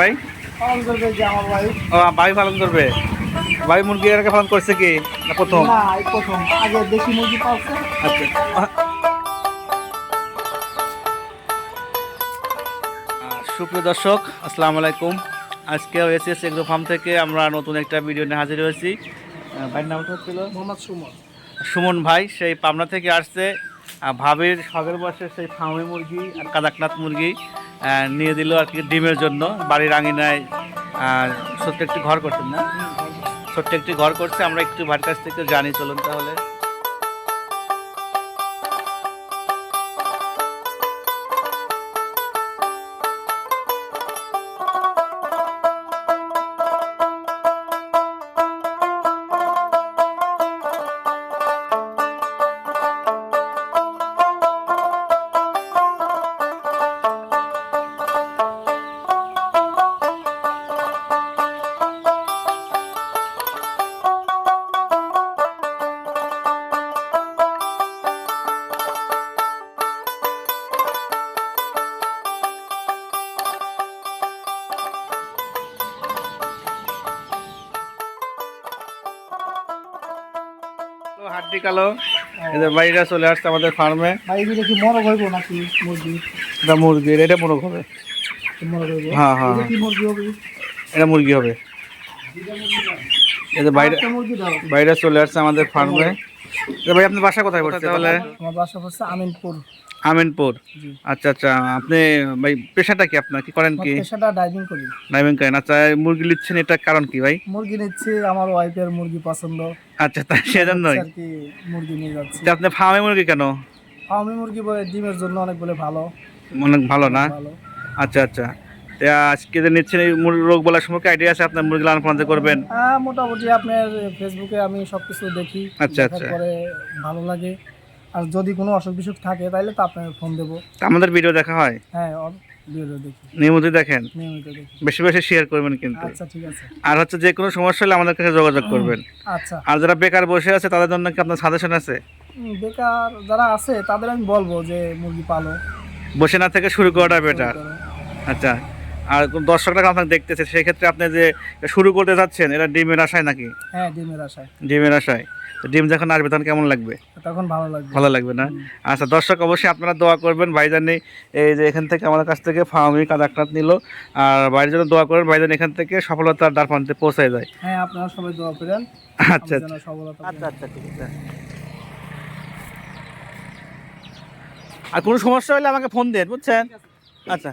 ভাই? ভাই? ও ভাই পালন করবে? ভাই মুরগি এর পালন করছে কি? না প্রথম? না প্রথম। আগে দেশি মুরগি পালছে। আচ্ছা। সুপ্রিয় দর্শক আসসালামু আলাইকুম। আজকে এসএস এগ্রো ফার্ম থেকে আমরা নতুন একটা ভিডিও নিয়ে হাজির হয়েছি। ভাইয়ের নামটা হচ্ছিল মোহাম্মদ সুমন। সুমন ভাই সেই পাবনা থেকে আসছে। ভাবির শখের বসে সেই ফার্মি মুরগি আর কাদাকনাথ মুরগি। নিয়ে দিল আর কি ডিমের জন্য। বাড়ির আঙিনায় ছোট্ট একটি ঘর করছেন না? ছোট্ট একটি ঘর করছে, আমরা একটু ভাইয়ের কাছ থেকে জানি, চলুন তাহলে। হাড্ডি কালো। এদের বাইরা চলে আসছে আমাদের ফার্মে এগুলো কি মরক হইব নাকি মুরগি? এটা মুরগি এটা মোরগ হবে। হ্যাঁ, হ্যাঁ, হ্যাঁ। মুরগি হবে? এটা মুরগি হবে। এদের বাইরে মুরগি বাইরে চলে আসছে আমাদের ফার্মে ভাই আপনার বাসা কোথায় পড়ছে তাহলে? আমার বাসা হচ্ছে আমিনপুর। আমিনপুর। আচ্ছা আচ্ছা আপনি ভাই পেশাটা কি আপনার? কি করেন কি? পেশাটা ডাইভিং করি। ড্রাইভিং করেন। আচ্ছা মুরগি নিচ্ছেন এটা কারণ কি ভাই? মুরগি নিচ্ছি আমার ওয়াইফের মুরগি পছন্দ। আচ্ছা তাই সেজন্যই। মুরগি নিয়ে যাচ্ছি। আপনি ফার্মে মুরগি কেন? ফার্মি মুরগি বলে ডিমের জন্য অনেক বলে ভালো। অনেক ভালো না? আচ্ছা আচ্ছা। আজকে যে নিচ্ছেন এই রোগ বলার সময় আইডিয়া আছে? আপনার মুরগি লালন পালন করবেন? হ্যাঁ মোটামুটি আপনার ফেসবুকে আমি সবকিছু দেখি। আচ্ছা, আচ্ছা। পরে ভালো লাগে। আর যদি কোনো অসুখ বিসুখ থাকে তাহলে তো আপনার ফোন দেবো। আমাদের ভিডিও দেখা হয়? হ্যাঁ নিয়মিত দেখেন? বেশি বেশি শেয়ার করবেন কিন্তু। আচ্ছা আর হচ্ছে যে কোনো সমস্যা হলে আমাদের কাছে যোগাযোগ করবেন। আচ্ছা। আর যারা বেকার বসে আছে তাদের জন্য কি আপনার সাজেশন আছে? বেকার যারা আছে তাদের আমি বলব যে মুরগি পালো। বসে না থেকে শুরু করাটা বেটার আচ্ছা। আর কোন দর্শকরা আপনাকে দেখতেছে সেই ক্ষেত্রে আপনি যে শুরু করতে যাচ্ছেন এটা ডিমের আশায় নাকি? হ্যাঁ ডিমের আশায়। ডিমের আশায়। ডিম যখন আসবে তখন কেমন লাগবে? তখন ভালো লাগবে। ভালো লাগবে না? আচ্ছা দর্শক অবশ্যই আপনারা দোয়া করবেন ভাইজান এই যে এখান থেকে আমাদের কাছ থেকে ফার্মি কাদাকনাথ নিল। আর বাইরের জন্য দোয়া করবেন ভাইজান এখান থেকে সফলতার দ্বার প্রান্তে পৌঁছায় যায়। হ্যাঁ আপনারা সবাই দোয়া করেন। আচ্ছা পাই। আচ্ছা আচ্ছা ঠিক আছে। আর কোনো সমস্যা হলে আমাকে ফোন দেন বুঝছেন? আচ্ছা।